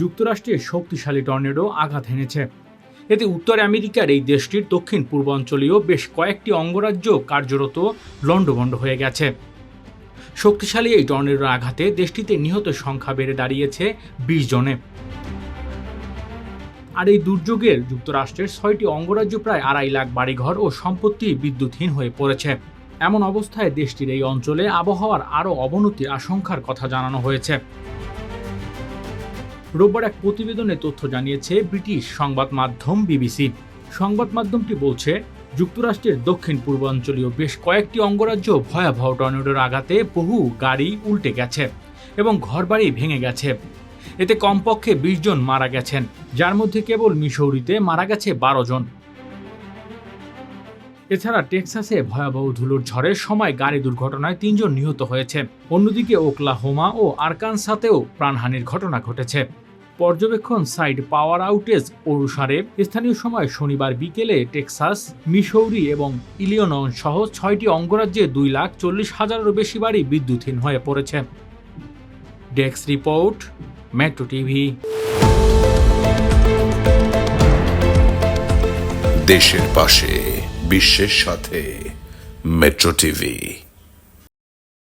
যুক্তরাষ্ট্রের শক্তিশালী টর্নেডো আঘাত হেনেছে। এতে উত্তর আমেরিকার এই দেশটির দক্ষিণ পূর্বাঞ্চলীয় বেশ কয়েকটি অঙ্গরাজ্য কার্যরত লণ্ডভণ্ড হয়ে গেছে। শক্তিশালী এই টর্নেডোর আঘাতে দেশটিতে নিহত সংখ্যা বেড়ে দাঁড়িয়েছে বিশ জনে। আর এই দুর্যোগের যুক্তরাষ্ট্রের ছয়টি অঙ্গরাজ্য প্রায় আড়াই লাখ বাড়িঘর ও সম্পত্তি বিদ্যুৎহীন হয়ে পড়েছে। এমন অবস্থায় দেশটির এই অঞ্চলে আবহাওয়ার আরও অবনতির আশঙ্কার কথা জানানো হয়েছে। রোববার এক প্রতিবেদনে তথ্য জানিয়েছে ব্রিটিশ সংবাদ মাধ্যম বিবিসি। সংবাদ মাধ্যমটি বলছে, যুক্তরাষ্ট্রের দক্ষিণ পূর্বাঞ্চলীয় বেশ কয়েকটি অঙ্গরাজ্য ভয়াবহ টর্নেডোর আঘাতে বহু গাড়ি উল্টে গেছে এবং ঘরবাড়ি ভেঙে গেছে। এতে কমপক্ষে বিশ জন মারা গেছেন, যার মধ্যে কেবল মিসৌরিতে মারা গেছে বারো জন। এছাড়া টেক্সাসে ভয়াবহ ধুলোর ঝড়ের সময় গাড়ি দুর্ঘটনায় তিনজন নিহত হয়েছে। অন্যদিকে ওকলাহোমা ও আরকানসাতেও প্রাণহানির ঘটনা ঘটেছে। পর্যবেক্ষণ সাইট পাওয়ার আউটেজ অনুসারে স্থানীয় সময় শনিবার বিকেলে টেক্সাস মিসৌরি এবং ইলিয়নন সহ ছয়টি অঙ্গরাজ্যে দুই লাখ চল্লিশ হাজারেরও বেশি বাড়ি বিদ্যুৎহীন হয়ে পড়েছে। Desk report, Metro TV. দেশের পাশে, বিশ্বের সাথে, মেট্রো টিভি।